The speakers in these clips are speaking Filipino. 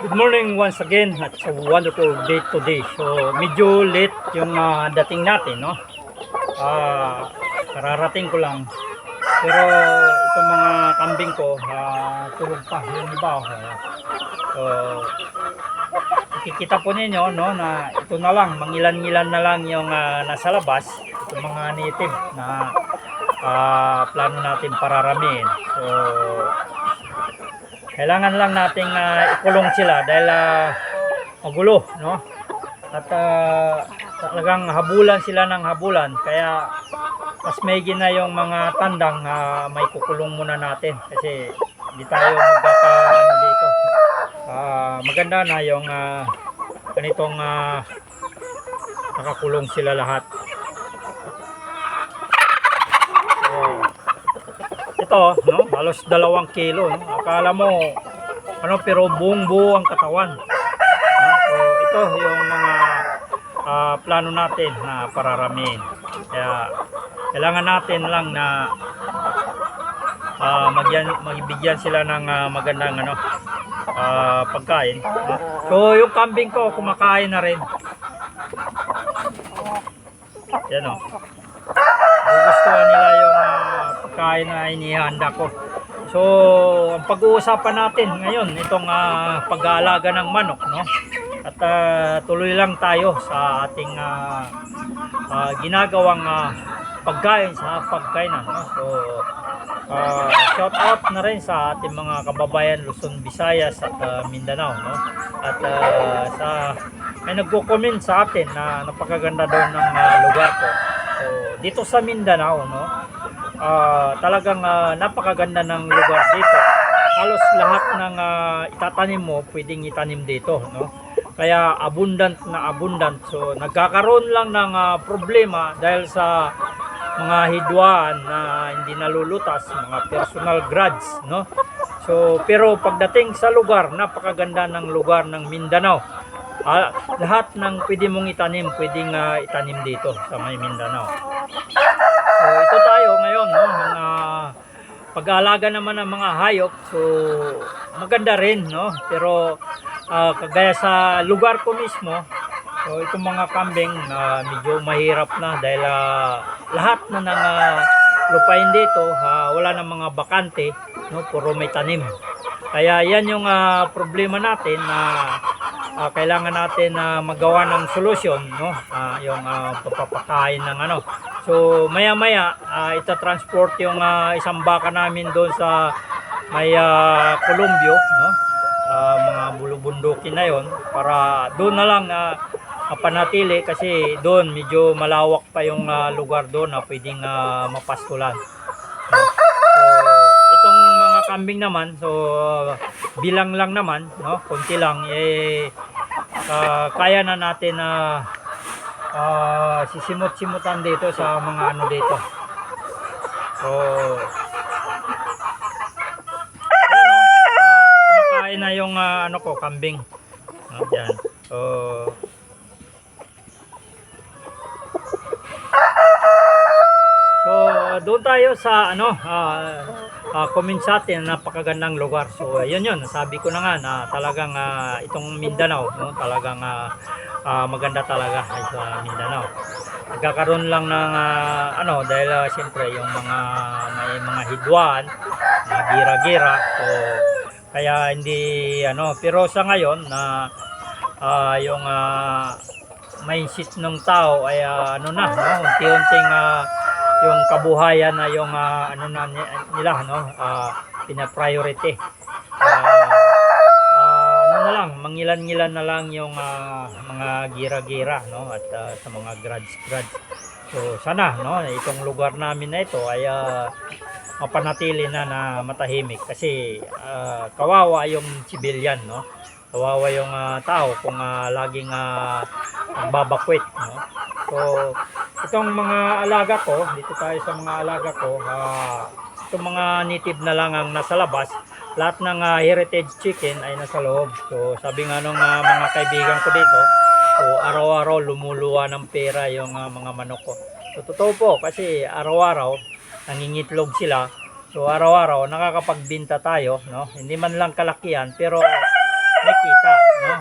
Good morning once again at a wonderful day today. So medyo late yung ah, dating natin, no? Ah, kararating ko lang. Pero itong mga kambing ko, ah, tulog pa yung iba. ah. So makikita po ninyo no na ito na lang, mangilan-ngilan na lang yung ah, nasa labas, itong mga native na ah, plano natin pararamin. So kailangan lang nating ah, ikulong sila dahil ah, magulo, no? At ah, talagang habulan sila ng habulan kaya mas may na yung mga tandang na may kukulong muna natin kasi hindi tayo magkaka ano dito. Ah, maganda na yung ah, ganitong ah, nakakulong sila lahat. Ito, no? Halos dalawang kilo, no? Akala mo, ano, pero buong buo ang katawan. No? So, ito yung mga ah, plano natin na pararamin. Kaya, kailangan natin lang na ah, magyan, magbigyan sila ng ah, magandang ano, ah, pagkain. no? So, yung kambing ko, kumakain na rin. Yan o. Gugustuhan nila yung ah, pagkain na inihanda ko. So, ang pag-uusapan natin ngayon, itong ah, pag-aalaga ng manok, no? At ah, tuloy lang tayo sa ating ah, ah, ginagawang ah, pagkain sa pagkainan, no? So, ah, shout out na rin sa ating mga kababayan Luzon, Visayas at ah, Mindanao, no? At ah, sa may nagko-comment sa atin na napakaganda daw ng ah, lugar ko. So, dito sa Mindanao, no? Ah, talagang ah, napakaganda ng lugar dito. Halos lahat ng ah, itatanim mo, pwedeng itanim dito, no? Kaya abundant na abundant. So, nagkakaroon lang ng ah, problema dahil sa mga hidwaan na hindi nalulutas, mga personal grudge, no? So, pero pagdating sa lugar, napakaganda ng lugar ng Mindanao. Ah, lahat ng pwede mong itanim, pwedeng ah, itanim dito sa may Mindanao. So, ito tayo ngayon, no? Ang pag-aalaga naman ng mga hayop, so maganda rin, no? Pero ah, kagaya sa lugar ko mismo, so itong mga kambing na medyo mahirap na dahil ah, lahat na ng ah, lupain dito, ah, wala na mga bakante, no? Puro may tanim. Kaya yan yung ah, problema natin na ah, kailangan natin na magawa ng solusyon, no? Ah, yung ah, pagpapakain ng ano. So maya-maya ah, ita-transport yung ah, isang baka namin doon sa may ah, Columbio, no? Ah, mga bulubundukin na yon para doon na lang na mapanatili kasi doon medyo malawak pa yung ah, lugar doon na pwedeng ah, mapastulan. Mga kambing naman, so bilang lang naman, no? Konti lang eh ah, kaya na natin na ah, sisimot-simutan dito sa mga ano dito. So kumakain na yung ah, ano ko, kambing. Ah, yan. So, So, doon tayo sa ano, ah ah, comment sa atin, napakagandang lugar. So, yun yun, sabi ko na nga na talagang ah, itong Mindanao, no, talagang ah, ah, maganda talaga ay sa Mindanao. Nagkakaroon lang ng ah, ano, dahil ah, siyempre yung mga may mga hidwaan, na gira-gira, so kaya hindi ano, pero sa ngayon na ah, yung ah, mindset ng tao ay ah, ano na, no, unti-unting ah, yung kabuhayan na yung ah, ano na ni- nila no? Ah, pina-priority. Ah, ah, ano na lang mangilan-ngilan na lang yung ah, mga gira-gira no? At ah, sa mga grudge-grudge so sana no? Itong lugar namin na ito ay ah, mapanatili na na matahimik. Kasi ah, kawawa yung civilian no? Kawawa yung ah, tao kung ah, laging uh, babakwit no? So itong mga alaga ko dito tayo sa mga alaga ko ah, itong mga native na lang ang nasa labas lahat ng ah, heritage chicken ay nasa loob so sabi nga nung ah, mga kaibigan ko dito so araw-araw lumuluwa ng pera yung ah, mga manok ko so totoo po kasi araw-araw nangingitlog sila So araw-araw nakakapagbinta tayo, no? Hindi man lang kalakihan pero may kita, no?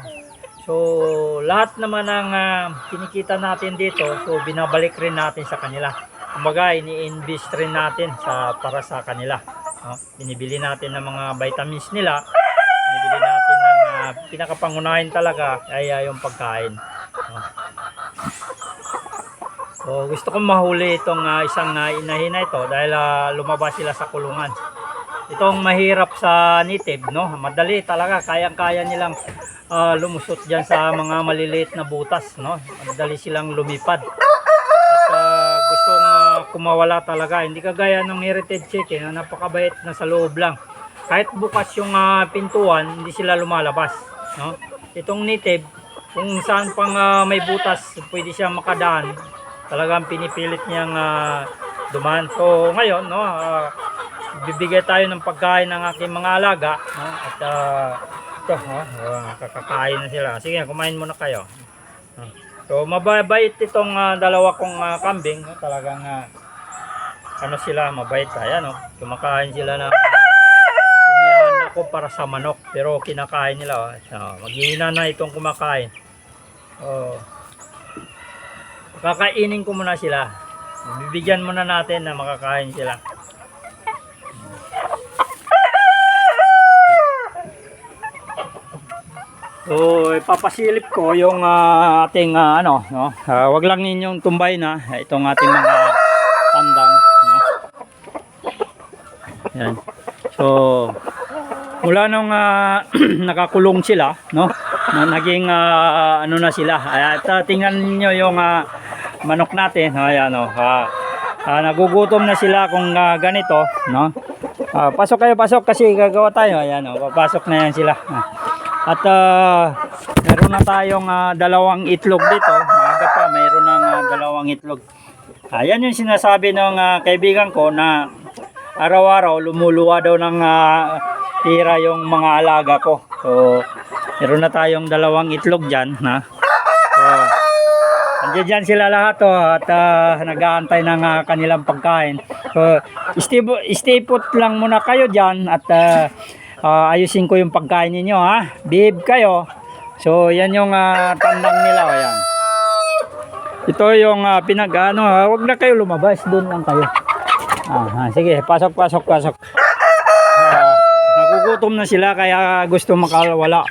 So lahat naman ng ah, kinikita natin dito, so binabalik rin natin sa kanila. Kumbaga, ini-invest rin natin sa para sa kanila. No? Binibili natin ng mga vitamins nila. Binibili natin ng ah, pinakapangunahin talaga ay ah, yung pagkain. No? So, gusto kong mahuli itong ah, isang uh, inahin na ito dahil ah, lumabas sila sa kulungan. Itong mahirap sa native, no? Madali talaga, kayang-kaya nilang ah, lumusot diyan sa mga maliliit na butas, no? Madali silang lumipad. At ah, gustong ah, kumawala talaga, hindi kagaya ng heritage chicken na napakabait na sa loob lang. Kahit bukas yung ah, pintuan, hindi sila lumalabas, no? Itong native, kung saan pang ah, may butas, pwede siyang makadaan. Talagang pinipilit niyang ah, dumaan. So ngayon, no, ah, bibigay tayo ng pagkain ng aking mga alaga, no? At ah, ito, oh, ah, kakakain na sila. Sige, kumain muna kayo. Ah. So mababait itong ah, dalawa kong ah, kambing, no? Talagang ah, ano sila, mabait kaya, no? Kumakain sila ng Iniyan ako para sa manok pero kinakain nila. Oh. So, maghihina na itong kumakain. Oh. Kakainin ko muna sila. Bibigyan muna natin na makakain sila. So, ipapasilip ko yung ah, ating ah, ano, no? Ah, wag lang ninyong tumbay na itong ating mga tandang, no? Yan. So, mula nung ah, nakakulong sila, no? Na naging ah, ano na sila. At ah, tingnan niyo yung ah, manok natin, no? Ayan, no? Ah, ah, nagugutom na sila kung ah, ganito, no? Ah, pasok kayo, pasok kasi gagawa tayo. Ayan, no? Papasok na yan sila. Ah. At ah, meron na tayong ah, dalawang itlog dito. Maaga pa, mayroon ng ah, dalawang itlog. Ayan yung sinasabi ng ah, kaibigan ko na araw-araw lumuluwa daw ng ah, tira yung mga alaga ko. So, meron na tayong dalawang itlog dyan. Ha? So, Andiyan dyan sila lahat to at ah, nag-aantay ng ah, kanilang pagkain. So, stay, stay put lang muna kayo dyan at ah, ah, ayusin ko yung pagkain ninyo ha. Behave kayo. So, yan yung ah, tandang nila. O, yan. Ito yung ah, pinag ano, ha, wag na kayo lumabas, doon lang kayo. Ah, sige, pasok, pasok, pasok. Ah, nagugutom na sila kaya gusto makawala.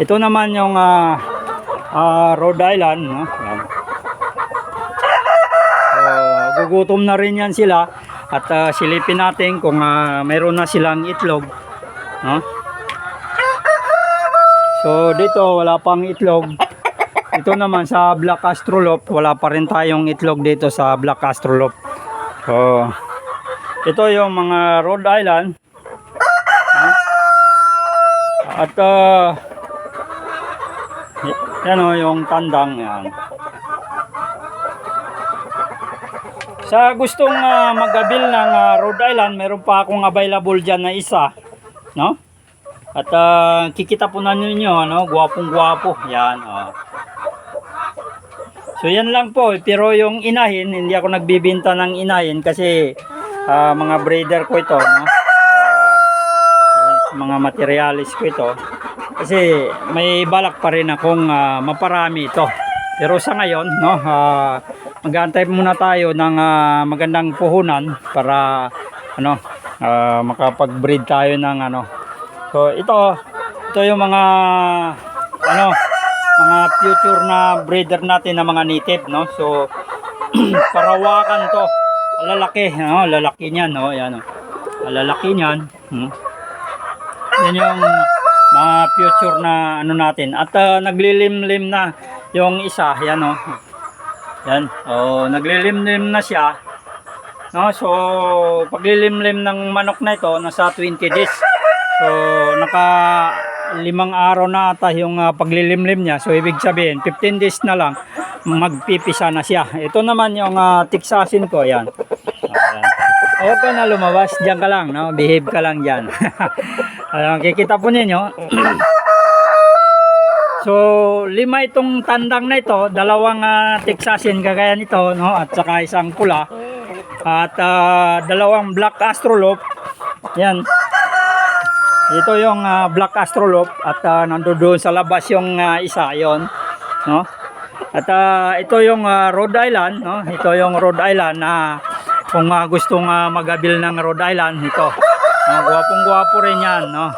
Ito naman yung ah, ah, Rhode Island, no? Yan. So, gugutom na rin yan sila at ah, silipin natin kung ah, mayroon na silang itlog, no? So, dito wala pang itlog. Ito naman sa Black Astrolop, wala pa rin tayong itlog dito sa Black Astrolop. So, ito yung mga Rhode Island. Ha? At uh, yan o, yung tandang yan. Sa gustong uh, magabil ng ah, Rhode Island, meron pa akong available dyan na isa. No? At ah, kikita po na ninyo, ano, gwapong gwapo. Yan, oh. So yan lang po, pero yung inahin, hindi ako nagbibinta ng inahin kasi ah, mga breeder ko ito, no? Ah, mga materialis ko ito. Kasi may balak pa rin akong ah, maparami ito. Pero sa ngayon, no, ah, mag-aantay muna tayo ng ah, magandang puhunan para ano, ah, makapag-breed tayo ng ano. So ito, ito yung mga ano, mga future na breeder natin na mga native, no? So, parawakan to. Lalaki, no? Lalaki niyan, no? Ayan, no? Lalaki niyan. Hmm? Yan yung mga future na ano natin. At ah, naglilimlim na yung isa, yan, no? Yan. Oh, naglilimlim na siya. No, so paglilimlim ng manok na ito nasa 20 days. So naka limang araw na ata yung ah, paglilimlim niya. So ibig sabihin 15 days na lang magpipisa na siya. Ito naman yung uh, tiksasin ko, yan. Ayan. Huwag ka na lumabas, diyan ka lang, no? Behave ka lang diyan. Ayan, kikita po ninyo. So, lima itong tandang na ito, dalawang uh, Texasin kagaya nito, no? At saka isang pula. At ah, dalawang Black Astrolop. Yan. Ito yung ah, Black Astrolop at uh, nandoon sa labas yung ah, isa yon, no? At ah, ito yung ah, Rhode Island, no? Ito yung Rhode Island na kung ah, gustong ah, magabil ng Rhode Island, ito. Uh, gwapong-gwapo rin yan, no?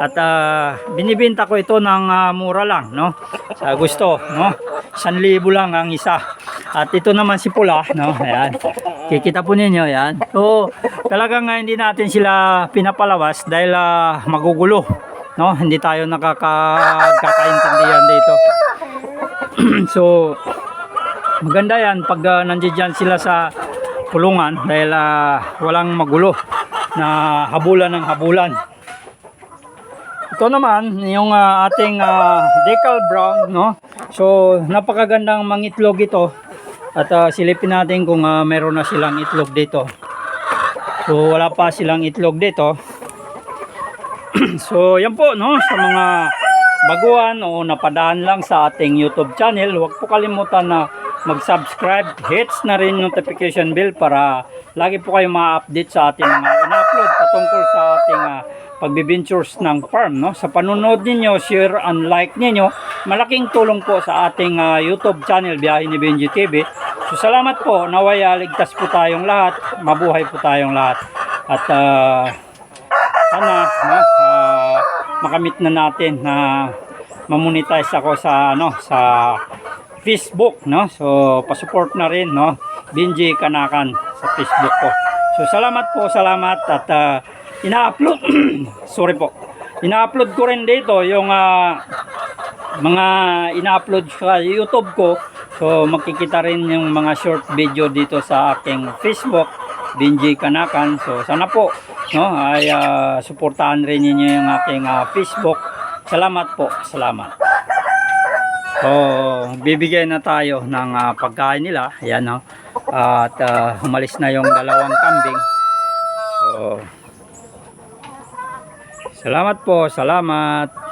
At ah, binibenta ko ito ng ah, mura lang, no? Sa gusto, no? 1,000 lang ang isa. At ito naman si Pula, no? Ayan. Kikita po ninyo, yan. So, talagang ah, hindi natin sila pinapalawas dahil ah, magugulo, no? Hindi tayo nakakakaintindihan dito. so, maganda yan pag uh, nandiyan sila sa kulungan dahil ah, walang magulo na habulan ng habulan. Ito naman, yung ah, ating ah, decal brown, no? So, napakagandang mangitlog ito. At ah, silipin natin kung ah, meron na silang itlog dito. So, wala pa silang itlog dito. so, yan po, no? Sa mga baguhan o napadaan lang sa ating YouTube channel, huwag po kalimutan na mag-subscribe, hits na rin notification bell para lagi po kayo ma-update sa ating mga in-upload patungkol sa ating uh, pagbibintures ng farm. No? Sa panunod ninyo, share and like ninyo, malaking tulong po sa ating ah, YouTube channel, Biyahe ni Benji TV. So salamat po, naway ah, ligtas po tayong lahat, mabuhay po tayong lahat. At ah, sana no, ah, makamit na natin na mamonetize ako sa ano sa Facebook no so pa-support na rin no Benji Kanakan sa Facebook ko so salamat po salamat at ah, ina-upload sorry po ina-upload ko rin dito yung ah, mga ina-upload sa YouTube ko so makikita rin yung mga short video dito sa aking Facebook Benji Kanakan so sana po no ay ah, suportahan rin niyo yung aking ah, Facebook salamat po salamat So, bibigyan na tayo ng ah, pagkain nila. Ayan, no? At ah, umalis na yung dalawang kambing. So, salamat po, salamat.